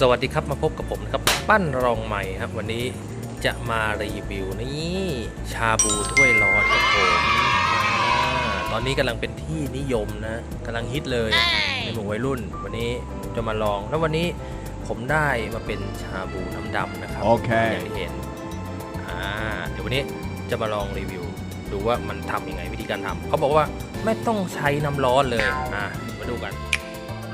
สวัสดีครับมาพบกับผมนะครับปั้นรองใหม่ครับวันนี้จะมารีวิวนี่ชาบูถ้วยร้อนครับผมอ่าตอนนี้กำลังเป็นที่นิยมนะกำลังฮิตเลยในหมู่วัยรุ่น วันนี้ผมจะมาลองแล้ววันนี้ผมได้มาเป็นชาบูน้ำดำนะครับโอเคอย่างที่เห็นอ่าเดี๋ยววันนี้จะมาลองรีวิว ดูว่ามันทำยังไงวิธีการทำเขาบอกว่าไม่ต้องใช้น้ำร้อนเลยอ่ามาดูกัน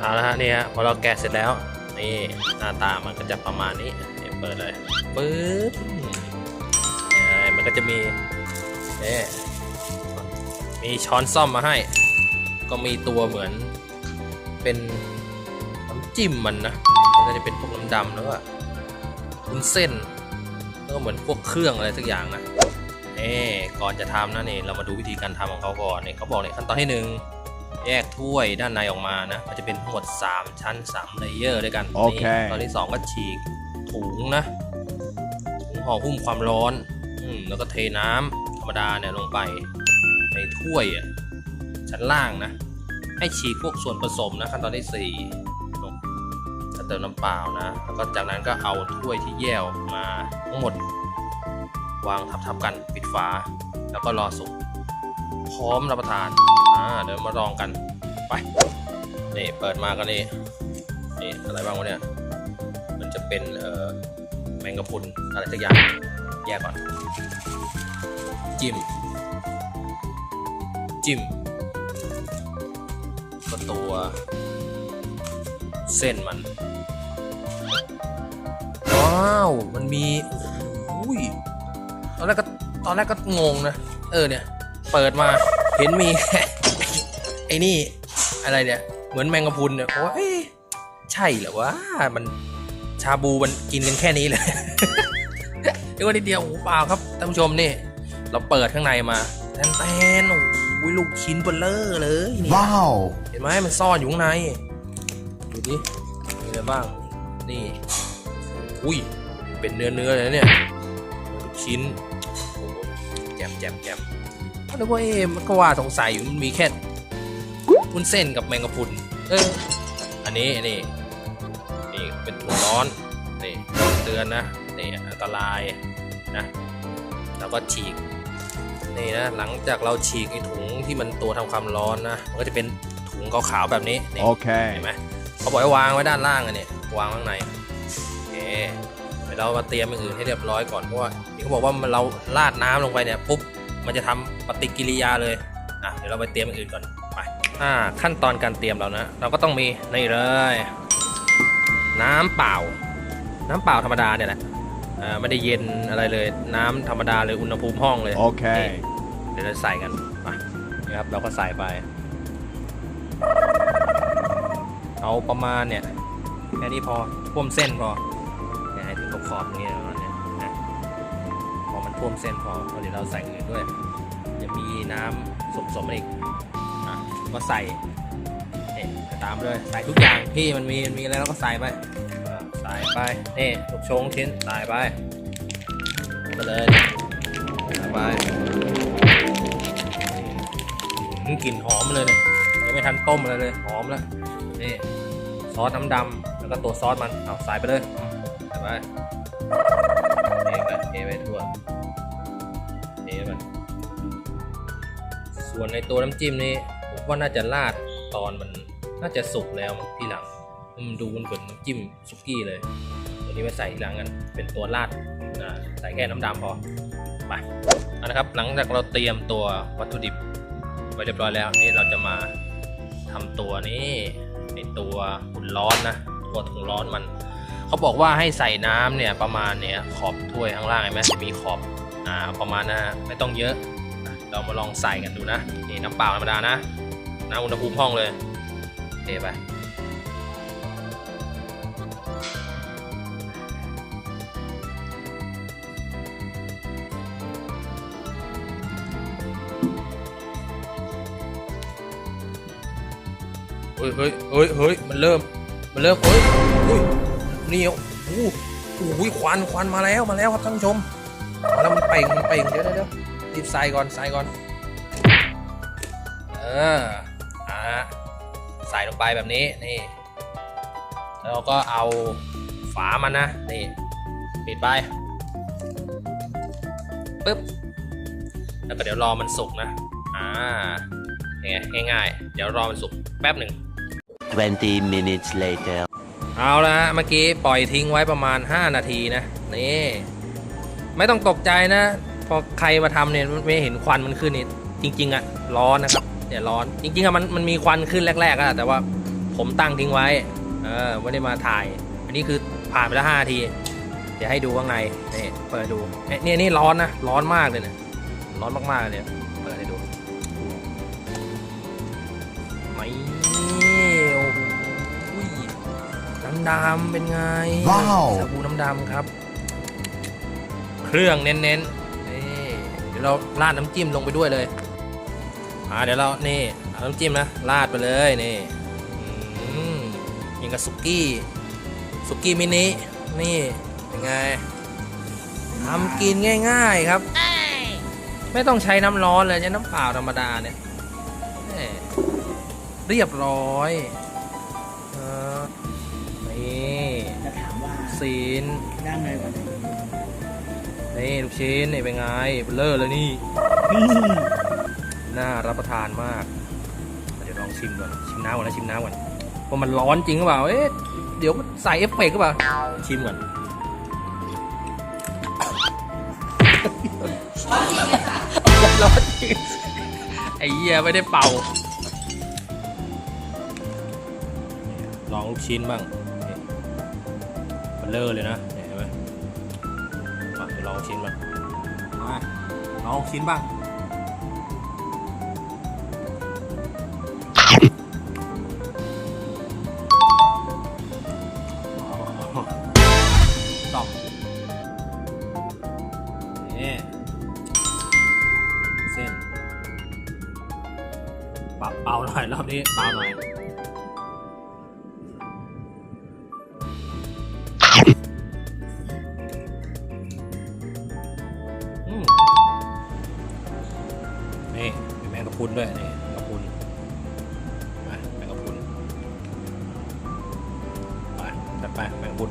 เอาละฮะนี่ฮะพอเราแกะเสร็จแล้ว นี่หน้าตามันก็จะประมาณนี้นี่เปิดเลยปึ๊บมันก็จะมีเนี่ยมีช้อนซ่อมมาให้ ก็มีตัวเหมือนเป็นน้ำจิ้มมันนะมันก็จะเป็นพวกน้ำดำแล้วก็วุ้นเส้นก็เหมือนพวกเครื่องอะไรสักอย่างนะเอ่ก่อนจะทำนะนี่เรามาดูวิธีการทำของเขาก่อนนี่เขาบอกในขั้นตอนที่หนึ่ง แยกถ้วยด้านในออกมานะมันจะเป็นทั้งหมด3 ชั้น3เลเยอร์ด้วยกันโอเคนี่ตอนที่ 2 ก็ฉีกถุงนะถุงห่อหุ้มความร้อนอืมแล้วก็เทน้ำธรรมดาเนี่ยลงไปในถ้วยอะชั้นล่างนะ ให้ฉีกพวกส่วนผสมนะขั้นตอนที่ 4 ลงแล้วเติมน้ำเปล่านะ แล้วก็จากนั้นก็เอาถ้วยที่แยกออกมาทั้งหมด วางทับๆกันปิดฝา แล้วก็รอสุก พร้อมรับประทาน อ่า เดี๋ยวมาลองกัน ไป นี่เปิดมากันนี่ นี่อะไรบ้างวะเนี่ย มันจะเป็นเอ่อแมงกะพรุนอะไรสักอย่าง แยกก่อน จิ้ม จิ้ม ก็ตัว เส้นมัน ว้าว มันมี อุ้ย ตอนแรกก็ ตอนแรกก็งงนะ เออเนี่ย เปิดมาเห็นมี ไอ้นี่อะไรเนี่ย เหมือนแมงกะพรุนเนี่ยโอ้ยใช่เหรอวะมันชาบูมันกินกันแค่นี้เลยเดี๋ยวนิดเดียวโอ้โหเปล่าครับท่านผู้ชมนี่ เราเปิดข้างในมาแทนๆโอ้ยลูกชิ้นเบลเลอร์เลยนี่ Wow. เห็นไหมมันซ่อนอยู่ข้างในดูดิมีอะไรบ้างนี่อุ้ยเป็นเนื้อเนื้อเลยนะเนี่ยลูกชิ้นโอ้โหแจมแจมแจมก็ นึกว่าเอ๊ะมันก็ว่าสงสัยอยู่มันมีแค่วุ้นเส้นกับแมงกะพรุนเอออันนี้นี่นี่เป็นถุงร้อนนี่เตือนนะนี่อันตรายนะแล้วก็ฉีกนี่นะหลังจากเราฉีกไอ้ถุงที่มันตัวทำความร้อนนะมันก็จะเป็นถุงขาวๆแบบนี้นี่ Okay. เห็นไหมเขาบอกให้วางไว้ด้านล่างอะเนี่ยวางข้างในโอเคเดี๋ยวเรามาเตรียมอย่างอื่นให้เรียบร้อยก่อนเพราะว่านี่เขาบอกว่ามันเราราดน้ำลงไปเนี่ยปุ๊บ มันจะทำปฏิกิริยาเลยอะเดี๋ยวเราไปเตรียมอย่างอื่นก่อนไปอ่าขั้นตอนการเตรียมเรานะ เราก็ต้องมีนี่เลย น้ำเปล่า น้ำเปล่าธรรมดาเนี่ยแหละอ่าไม่ได้เย็นอะไรเลย น้ำธรรมดาเลยอุณหภูมิห้องเลย Okay. เดี๋ยวเราใส่กันมานี่ครับเราก็ใส่ไป เอาประมาณเนี่ยแค่นี้พอท่วมเส้นพอเนี่ยให้ถึงขอบๆอย่างเงี้ยประมาณเนี้ยนะพอ มันท่วมเส้นพอเดี๋ยวเราใส่อื่นด้วย จะมีน้ำสมสมๆอีกอะก็ใส่เนี่ยตามเลยใส่ทุกอย่างที่มันมีมันมีอะไรเราก็ใส่ไปใส่ไปนี่ลูกชงชิ้นใส่ไปไปเลยใส่ไปอืมกลิ่นหอมเลยเนี่ยยังไม่ทันต้มอะไรเลยหอมแล้วนี่ซอสน้ำดำแล้วก็ตัวซอสมันเอาใส่ไปเลยใส่ไป ส่วนในตัวน้ำจิ้มนี่ผมว่าน่าจะราดตอนมันน่าจะสุกแล้วทีหลังอืมดูมันเหมือนน้ำจิ้มซุกี้เลย ตัวนี้ไม่ใส่ทีหลังกันเป็นตัวราดใส่แค่น้ำดำพอไปเอานะครับ หลังจากเราเตรียมตัววัตถุดิบไว้เรียบร้อยแล้วนี่เราจะมาทำตัวนี้ในตัวหุ่นร้อนนะตัวถุงร้อนมัน เขาบอกว่าให้ใส่น้ำเนี่ยประมาณเนี่ยขอบถ้วยข้างล่างเห็นไหมจะมีขอบอ่าประมาณนะไม่ต้องเยอะ เรามาลองใส่กันดูนะ นี่น้ำเปล่าธรรมดานะ น้ำอุณหภูมิห้องเลยเทไปเฮ้ยเฮ้ยเฮ้ยเฮ้ยมันเริ่ม มันเริ่มเฮ้ยเฮ้ยนี่โอ้โหโอ้โหควัน ควันมาแล้ว มาแล้วครับท่านผู้ชมมาแล้วมันเป่งมันเป่งเดี๋ยวเดี๋ยวเดี๋ยว รีบใส่ก่อนใส่ก่อน เอออ่าใส่ลงไปแบบนี้นี่ แล้วเราก็เอาฝามันนะนี่ปิดไปปึ๊บแล้วก็เดี๋ยวรอมันสุกนะอ่ายังไงง่ายๆ เดี๋ยวรอมันสุกแป๊บหนึ่ง20 minutes later. เอาละฮะเมื่อกี้ปล่อยทิ้งไว้ประมาณ 5 นาทีนะ นี่ ไม่ต้องตกใจนะ พอใครมาทำเนี่ยไม่เห็นควันมันขึ้นนี่จริง ๆอะร้อนนะครับเนี่ยร้อนจริงๆอะมันมันมีควันขึ้นแรกๆอะแต่ว่าผมตั้งทิ้งไว้เออไม่ได้มาถ่าย อันนี้คือผ่านไปแล้ว5นาที เดี๋ยวให้ดูข้างในนี่เปิดดูเอ๊ะเนี่ยนี่ร้อนนะร้อนมากเลยเนี่ยร้อนมากๆเลยเนี่ยเปิดให้ดูไม่โอ้โหน้ำดำเป็นไงว้าวชาบูน้ำดำครับ เครื่องเน้นๆนี่ เดี๋ยวเราราดน้ำจิ้มลงไปด้วยเลยอ่าเดี๋ยวเรานี่เอาน้ำจิ้มนะราดไปเลยนี่อืมยังกับสุกี้สุกี้มินินี่เป็นไงทำกินง่าย ๆครับ ไม่ต้องใช้น้ำร้อนเลยใช้น้ำเปล่าธรรมดาเนี่ยแหม่เรียบร้อยเออนี่จะถามว่าซีนได้เงินวันนี้ นี่ลูกชิ้นนี่เป็นไงเบลเลอร์เลยนี่น่ารับประทานมาก เดี๋ยวลองชิมก่อนชิมน้ำก่อนนะชิมน้ำก่อนว่ามันร้อนจริงหรือเปล่าเอ๊ะเดี๋ยวใส่เอฟเฟกต์หรือเปล่าชิมก่อนร้อนจริงไอ้เหี้ยไม่ได้เป่า ลองลูกชิ้นบ้างเบลเลอร์เลยนะ ลองชิ้นมันมาลองชิ้นบ้างตอบนี่เส้นเปล่าเปล่าหน่อยรอบนี้เปล่าหน่อย พรุนด้วยนี่แมงกะพรุนมาแมงกะพรุนไปจัดไปแมงกะพรุน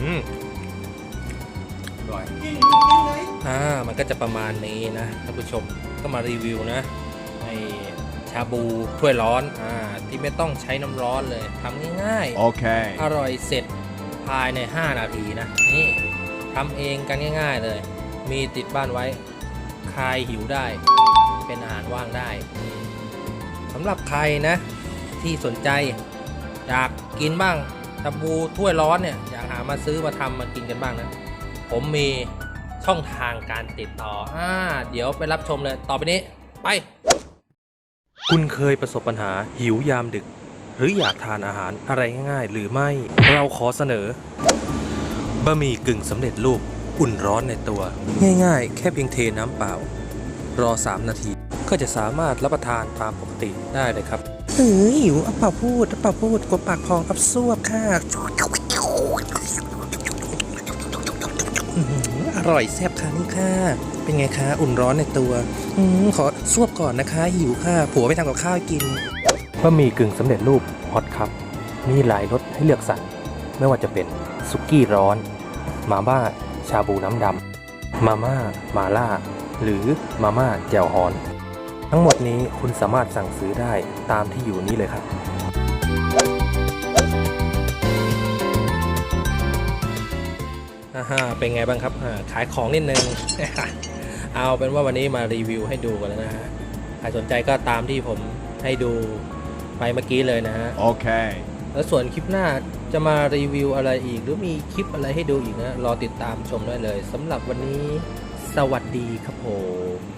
อืมอร่อยอ่ามันก็จะประมาณนี้นะท่านผู้ชมก็มารีวิวนะไอชาบูถ้วยร้อนอ่าที่ไม่ต้องใช้น้ำร้อนเลยทำง่ายๆ Okay. อร่อยเสร็จภายใน 5 นาทีนะ นี่ทำเองกันง่าย ๆ เลย มีติดบ้านไว้ คลายหิวได้ เป็นอาหารว่างได้สำหรับใครนะ ที่สนใจ อยากกินบ้างชาบูถ้วยร้อนเนี่ยอยากหามาซื้อมาทำมากินกันบ้างนะ ผมมีช่องทางการติดต่ออ่าเดี๋ยวไปรับชมเลย ต่อไปนี้ ไป คุณเคยประสบปัญหาหิวยามดึก หรืออยากทานอาหารอะไรง่ายๆ หรือไม่ เราขอเสนอบะหมี่กึ่งสำเร็จรูป อุ่นร้อนในตัว ง่ายๆ แค่เพียงเทน้ำเปล่า รอ 3 นาที ก็จะสามารถรับประทานตามปกติได้เลยครับเฮ้ยหิวเอาเปล่าพูดเอาเปล่าพูดกบปากพองอับซวบค่ะอื้อหืออร่อยแซ่บค่ะนี่ค่ะ เป็นไงคะ อุ่นร้อนในตัวอมขอซวบก่อนนะคะ หิวค่ะ ผัวไปทำกับข้าวให้กินบะหมี่กึ่งสำเร็จรูปฮอตครับ มีหลายรสให้เลือกสรรไม่ว่าจะเป็นสุกี้ร้อน มาม่า ชาบูน้ำดำ มาม่า มาล่า หรือมาม่าแจ่วฮอน ทั้งหมดนี้คุณสามารถสั่งซื้อได้ตามที่อยู่นี้เลยครับ อ่าฮะเป็นไงบ้างครับอ่าขายของนิดนึง เอาเป็นว่าวันนี้มารีวิวให้ดูกันแล้วนะฮะ ใครสนใจก็ตามที่ผมให้ดูไปเมื่อกี้เลยนะฮะ Okay. แล้วส่วนคลิปหน้า จะมารีวิวอะไรอีก หรือมีคลิปอะไรให้ดูอีกนะ รอติดตามชมได้เลยสำหรับวันนี้ สวัสดีครับผม